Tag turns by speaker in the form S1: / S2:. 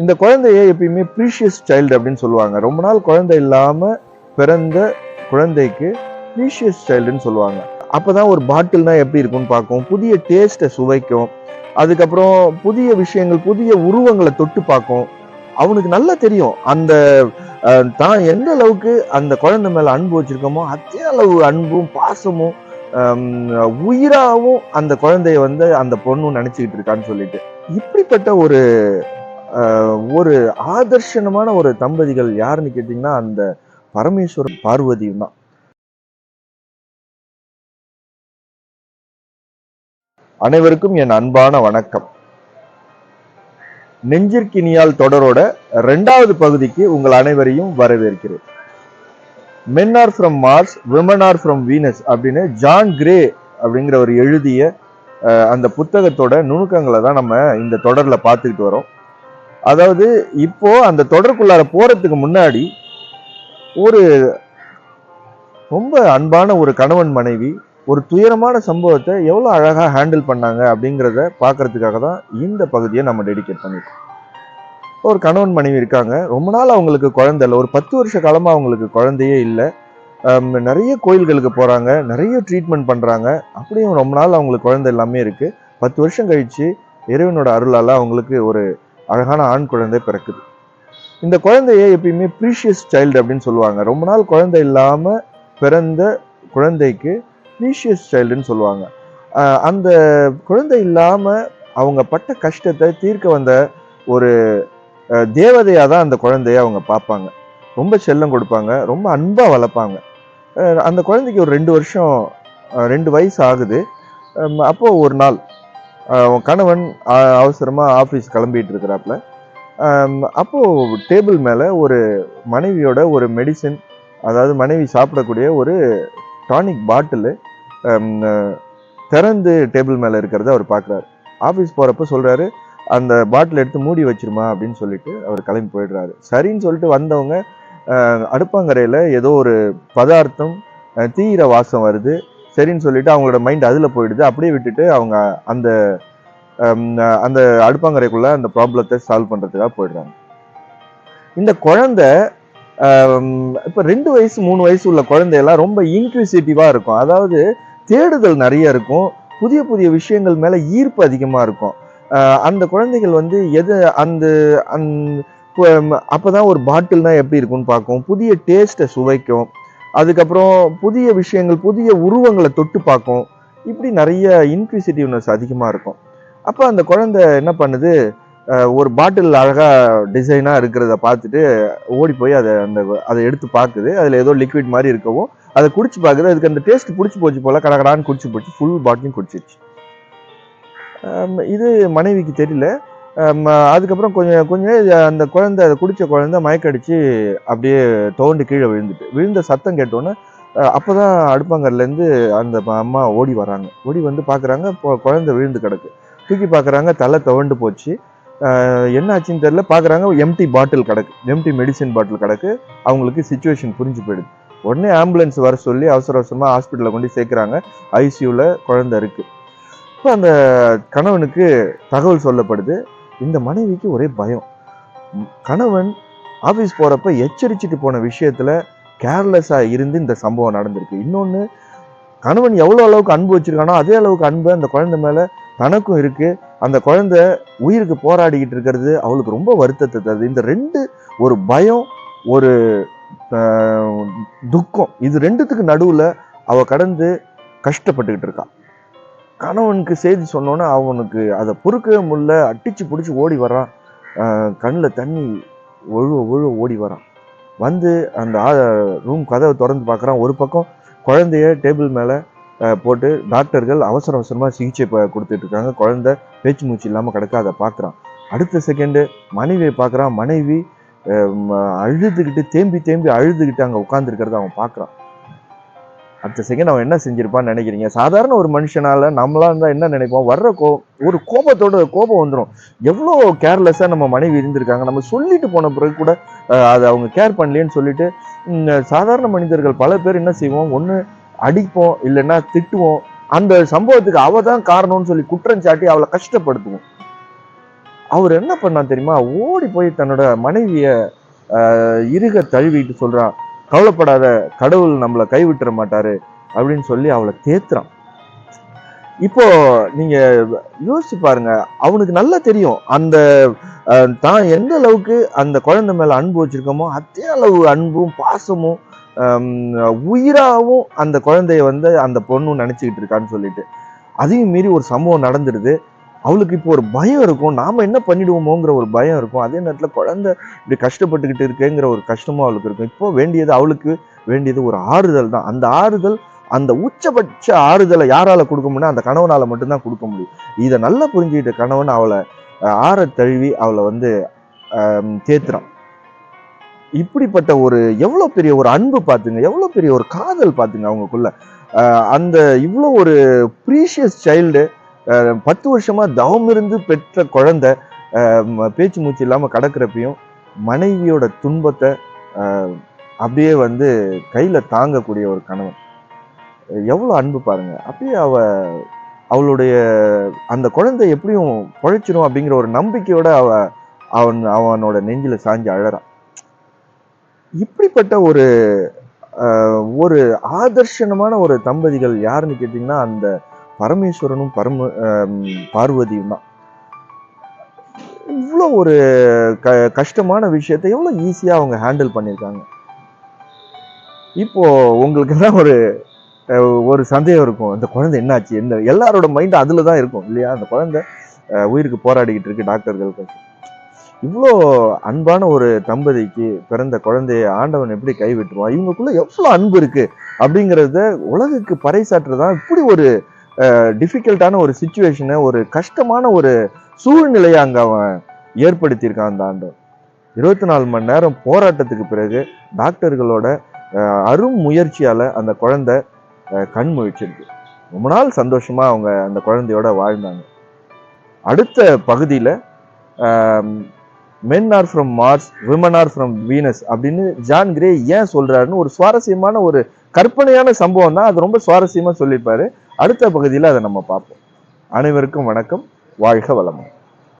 S1: இந்த குழந்தைய எப்பயுமே ப்ரீஷியஸ் சைல்டு அப்படின்னு சொல்லுவாங்க. ரொம்ப நாள் குழந்தை இல்லாமல் பிறந்த குழந்தைக்கு ப்ரீஷியஸ் சைல்டுன்னு சொல்லுவாங்க. அப்போ தான் ஒரு பாட்டில்னா எப்படி இருக்கும்னு பார்க்கும். புதிய டேஸ்ட்டை சுவைக்கும். அதுக்கப்புறம் புதிய விஷயங்கள் புதிய உருவங்களை தொட்டு பார்க்கும். அவனுக்கு நல்லா தெரியும். அந்த தான் எந்த அளவுக்கு அந்த குழந்தை மேலே அன்பு வச்சுருக்கோமோ அதே அளவு அன்பும் பாசமும் உயிராகவும் அந்த குழந்தைய வந்து அந்த பொண்ணும் நினச்சிக்கிட்டு இருக்கான்னு சொல்லிட்டு. இப்படிப்பட்ட ஒரு ஒரு ஆதர்ஷனமான ஒரு தம்பதிகள் யாருன்னு கேட்டிங்கன்னா அந்த பரமேஸ்வரன் பார்வதியும் தான். அனைவருக்கும் என் அன்பான வணக்கம். நெஞ்சிற்கினியால் தொடரோட ரெண்டாவது பகுதிக்கு உங்கள் அனைவரையும் வரவேற்கிறேன். Men are from Mars women are from Venus அப்படின்னு ஜான் கிரே அப்படிங்கிறவர் எழுதிய அந்த புத்தகத்தோட நுணுக்கங்களை தான் நம்ம இந்த தொடரில் பார்த்துக்கிட்டு வரோம். அதாவது இப்போ அந்த தொடருக்குள்ளார போறதுக்கு முன்னாடி ஒரு ரொம்ப அன்பான ஒரு கணவன் மனைவி ஒரு துயரமான சம்பவத்தை எவ்வளோ அழகாக ஹேண்டில் பண்ணாங்க அப்படிங்கிறத பார்க்கறதுக்காக தான் இந்த பகுதியை நம்ம டெடிகேட் பண்ணியிருக்கோம். ஒரு கணவன் மனைவி இருக்காங்க. ரொம்ப நாள் அவங்களுக்கு குழந்தை இல்லை. ஒரு பத்து வருஷ காலமாக அவங்களுக்கு குழந்தையே இல்லை. நிறைய கோயில்களுக்கு போகிறாங்க நிறைய ட்ரீட்மெண்ட் பண்ணுறாங்க அப்படியும் ரொம்ப நாள் அவங்களுக்கு குழந்தை எல்லாமே இருக்குது பத்து வருஷம் கழிச்சு இறைவனோட அருளால் அவங்களுக்கு ஒரு அழகான ஆண் குழந்தை பிறக்குது. இந்த குழந்தைய எப்பயுமே ப்ரீஷியஸ் சைல்டு அப்படின்னு சொல்லுவாங்க. ரொம்ப நாள் குழந்தை இல்லாமல் பிறந்த குழந்தைக்கு ப்ரீஷியஸ் சைல்டுன்னு சொல்லுவாங்க. அந்த குழந்தை இல்லாமல் அவங்க பட்ட கஷ்டத்தை தீர்க்க வந்த ஒரு தேவதையாக தான் அந்த குழந்தைய அவங்க பார்ப்பாங்க. ரொம்ப செல்லம் கொடுப்பாங்க. ரொம்ப அன்பாக வளர்ப்பாங்க. அந்த குழந்தைக்கு ஒரு ரெண்டு வருஷம் ரெண்டு வயசு ஆகுது. அப்போது ஒரு நாள் கணவன் அவசரமாக ஆஃபீஸ் கிளம்பிட்டு இருக்கிறாப்புல. அப்போது டேபிள் மேலே ஒரு மனைவியோட ஒரு மெடிசின் அதாவது மனைவி சாப்பிடக்கூடிய ஒரு டானிக் பாட்டிலு திறந்து டேபிள் மேலே இருக்கிறத அவர் பார்க்குறாரு. ஆஃபீஸ் போகிறப்ப சொல்கிறாரு அந்த பாட்டில் எடுத்து மூடி வச்சிருமா? அப்படின்னு சொல்லிட்டு அவர் கிளம்பி போயிடுறாரு. சரின்னு சொல்லிட்டு வந்தவங்க அடுப்பாங்கரையில் ஏதோ ஒரு பதார்த்தம் தீயிற தீயிர வாசம் வருது. சரின்னு சொல்லிட்டு அவங்களோட மைண்ட் அதில் போயிடுது. அப்படியே விட்டுட்டு அவங்க அந்த அந்த அடுப்பாங்கரைக்குள்ள அந்த ப்ராப்ளத்தை சால்வ் பண்ணுறதுக்காக போயிடுறாங்க. இந்த குழந்தை இப்போ ரெண்டு வயசு மூணு வயசு உள்ள குழந்தையெல்லாம் ரொம்ப இன்க்யூசிட்டிவா இருக்கும். அதாவது தேடுதல் நிறைய இருக்கும். புதிய புதிய விஷயங்கள் மேலே ஈர்ப்பு அதிகமாக இருக்கும். அந்த குழந்தைகள் வந்து எது அந்த அந் அப்போ தான் ஒரு பாட்டில்னால் எப்படி இருக்கும்னு பார்க்கும். புதிய டேஸ்ட்டை சுவைக்கும். அதுக்கப்புறம் புதிய விஷயங்கள் புதிய உருவங்களை தொட்டு பார்க்கும். இப்படி நிறைய இன்க்யூசிட்டிவ்னஸ் அதிகமாக இருக்கும். அப்போ அந்த குழந்தை என்ன பண்ணுது? ஒரு பாட்டில் அழகாக டிசைனாக இருக்கிறத பார்த்துட்டு ஓடி போய் அதை அந்த அதை எடுத்து பார்க்குது. அதில் ஏதோ லிக்விட் மாதிரி இருக்கவும் அதை குடிச்சு பார்க்குது. அதுக்கு அந்த டேஸ்ட் பிடிச்சி போச்சு போல கடகடான்னு குடிச்சு போச்சு. ஃபுல் பாட்டிலும் குடிச்சிருச்சு. இது மனைவிக்கு தெரியல. அதுக்கப்புறம் கொஞ்சம் கொஞ்சம் அந்த குழந்தை அதை குடித்த குழந்தை மயக்கடிச்சு அப்படியே தோண்டி கீழே விழுந்துட்டு விழுந்த சத்தம் கேட்டோன்னே அப்போ தான் அடுப்பாங்கர்லேருந்து அந்த அம்மா ஓடி வராங்க. ஓடி வந்து பார்க்குறாங்க குழந்தை விழுந்து கிடக்கு. தூக்கி பார்க்குறாங்க தலை துவண்டு போச்சு. என்ன ஆச்சுன்னு தெரியல பார்க்குறாங்க எம்டி பாட்டில் கிடக்கு. எம்டி மெடிசன் பாட்டில் கிடக்கு. அவங்களுக்கு சுச்சுவேஷன் புரிஞ்சு போயிடுது. உடனே ஆம்புலன்ஸ் வர சொல்லி அவசர அவசரமாக ஹாஸ்பிட்டலில் கொண்டு சேர்க்குறாங்க. ஐசியூவில் குழந்தை இருக்குது இப்போ அந்த கணவனுக்கு தகவல் சொல்லப்படுது. இந்த மனைவிக்கு ஒரே பயம். கணவன் ஆஃபீஸ் போகிறப்ப எச்சரிச்சுட்டு போன விஷயத்தில் கேர்லெஸ்ஸாக இருந்து இந்த சம்பவம் நடந்திருக்கு. இன்னொன்று கணவன் எவ்வளோ அளவுக்கு அன்பு வச்சுருக்கானோ அதே அளவுக்கு அன்பு அந்த குழந்தை மேலே தனக்கும் இருக்குது அந்த குழந்தை உயிருக்கு போராடிக்கிட்டு இருக்கிறது அவளுக்கு ரொம்ப வருத்தத்தை தருது. இந்த ரெண்டு ஒரு பயம் ஒரு துக்கம் இது ரெண்டுத்துக்கு நடுவில் அவள் கடந்து கஷ்டப்பட்டுக்கிட்டு இருக்காள் கணவனுக்கு செய்தி சொன்னோன்னே அவனுக்கு அதை பொறுக்கவே முடியல. அட்டிச்சு பிடிச்சி ஓடி வரான் கண்ணில் தண்ணி ஒழுவ ஒழுவ ஓடி வரான் வந்து அந்த ரூம் கதவை திறந்து பார்க்குறான். ஒரு பக்கம் குழந்தைய டேபிள் மேலே போட்டு டாக்டர்கள் அவசர அவசரமாக சிகிச்சை கொடுத்துட்ருக்காங்க கொடுத்துட்டு இருக்காங்க. குழந்தை பேச்சு மூச்சு இல்லாமல் கிடக்க அதை பார்க்குறான். அடுத்த செகண்டு மனைவியை பார்க்குறான். மனைவி அழுதுகிட்டு தேம்பி தேம்பி அழுதுகிட்டு அங்கே உட்காந்துருக்கிறத அவன் பார்க்குறான். அடுத்த செகண்ட் அவன் என்ன செஞ்சிருப்பான்னு நினைக்கிறீங்க? சாதாரண ஒரு மனுஷனால நம்மளாக இருந்தால் என்ன நினைப்போம்? வர்ற கோ ஒரு கோபத்தோட கோபம் வந்துடும் எவ்வளோ கேர்லெஸ்ஸாக நம்ம மனைவி இருந்திருக்காங்க. நம்ம சொல்லிட்டு போன பிறகு கூட அதை அவங்க கேர் பண்ணலேன்னு சொல்லிட்டு சாதாரண மனிதர்கள் பல பேர் என்ன செய்வோம்? ஒன்று அடிப்போம் இல்லைன்னா திட்டுவோம். அந்த சம்பவத்துக்கு அவ தான் காரணம்னு சொல்லி குற்றம் சாட்டி அவளை கஷ்டப்படுத்துவோம். அவர் என்ன பண்ணான் தெரியுமா? ஓடி போய் தன்னோட மனைவியை இருக தழுவிட்டு சொல்கிறான் கவலைப்படாத கடவுள் நம்மளை கைவிட்டுற மாட்டாரு அப்படின்னு சொல்லி அவளை தேத்துறான். இப்போ நீங்க யோசிச்சு பாருங்க அவனுக்கு நல்லா தெரியும். அந்த தான் எந்த அளவுக்கு அந்த குழந்தை மேல அன்பு வச்சிருக்கோமோ அதே அளவு அன்பும் பாசமும் உயிராகவும் அந்த குழந்தைய வந்து அந்த பொண்ணும் நினைச்சுக்கிட்டு இருக்கான்னு சொல்லிட்டு. அதையும் மீறி ஒரு சம்பவம் நடந்துடுது அவளுக்கு இப்போ ஒரு பயம் இருக்கும். நாம் என்ன பண்ணிடுவோமோங்கிற ஒரு பயம் இருக்கும். அதே நேரத்தில் குழந்தை இப்படி கஷ்டப்பட்டுக்கிட்டு இருக்கேங்கிற ஒரு கஷ்டமும் அவளுக்கு இருக்கும். இப்போ வேண்டியது அவளுக்கு வேண்டியது ஒரு ஆறுதல் தான். அந்த ஆறுதல் அந்த உச்சபட்ச ஆறுதலை யாரால் கொடுக்க முடியும் அந்த கணவனால் மட்டும்தான் கொடுக்க முடியும். இதை நல்லா புரிஞ்சுக்கிட்ட கணவன் அவளை ஆற தழுவி அவளை வந்து தேத்துறான். இப்படிப்பட்ட ஒரு எவ்வளோ பெரிய ஒரு அன்பு பார்த்துங்க. எவ்வளோ பெரிய ஒரு காதல் பார்த்துங்க அவங்களுக்குள்ள. அந்த இவ்வளோ ஒரு ப்ரீஷியஸ் சைல்டு பத்து வருஷமா தவம் இருந்து பெற்ற குழந்தை பேச்சு மூச்சு இல்லாம கடக்கிறப்பையும் மனைவியோட துன்பத்தை அப்படியே வந்து கையில தாங்கக்கூடிய ஒரு கணவன். எவ்வளோ அன்பு பாருங்க. அப்படியே அவ அவளுடைய அந்த குழந்தை எப்படியும் பொழைச்சிரும் அப்படிங்கிற ஒரு நம்பிக்கையோட அவ அவன் அவனோட நெஞ்சில சாஞ்சு அழறான். இப்படிப்பட்ட ஒரு ஒரு ஆதர்ஷனமான ஒரு தம்பதிகள் யாருன்னு கேட்டிங்கன்னா அந்த பரமேஸ்வரனும் பரம பார்வதியும் தான். இவ்வளோ ஒரு க கஷ்டமான விஷயத்தை எவ்வளோ ஈஸியாக அவங்க ஹேண்டில் பண்ணியிருக்காங்க இப்போ உங்களுக்கு தான் ஒரு ஒரு சந்தேகம் இருக்கும். அந்த குழந்தை என்னாச்சு? எந்த எல்லாரோட மைண்ட் அதில் தான் இருக்கும் இல்லையா? அந்த குழந்தை உயிருக்கு போராடிக்கிட்டு இருக்கு டாக்டர்களுக்கு இவ்வளோ அன்பான ஒரு தம்பதிக்கு பிறந்த குழந்தைய ஆண்டவன் எப்படி கைவிட்டுருவான்? இவங்களுக்குள்ள எவ்வளோ அன்பு இருக்கு? அப்படிங்கிறத உலகுக்கு பறைசாற்றுறதான் இப்படி ஒரு டிஃபிகல்ட்டான ஒரு சுச்சுவேஷனை ஒரு கஷ்டமான ஒரு சூழ்நிலையை அங்கே அவன் ஏற்படுத்தியிருக்கான் அந்த ஆண்டு இருபத்தி நாலு மணி நேரம் போராட்டத்துக்கு பிறகு டாக்டர்களோட அரும் முயற்சியால் அந்த குழந்தை கண் முழிச்சிருக்கு. ரொம்ப நாள் சந்தோஷமாக அவங்க அந்த குழந்தையோட வாழ்ந்தாங்க. அடுத்த பகுதியில் men are from Mars women are from Venus அப்படின்னு ஜான் கிரே ஏன் சொல்கிறாருன்னு ஒரு சுவாரஸ்யமான ஒரு கற்பனையான சம்பவம் தான் அது ரொம்ப சுவாரஸ்யமாக சொல்லியிருப்பாரு. அடுத்த பகுதியில் அதை நம்ம பார்ப்போம். அனைவருக்கும் வணக்கம். வாழ்க வளமும்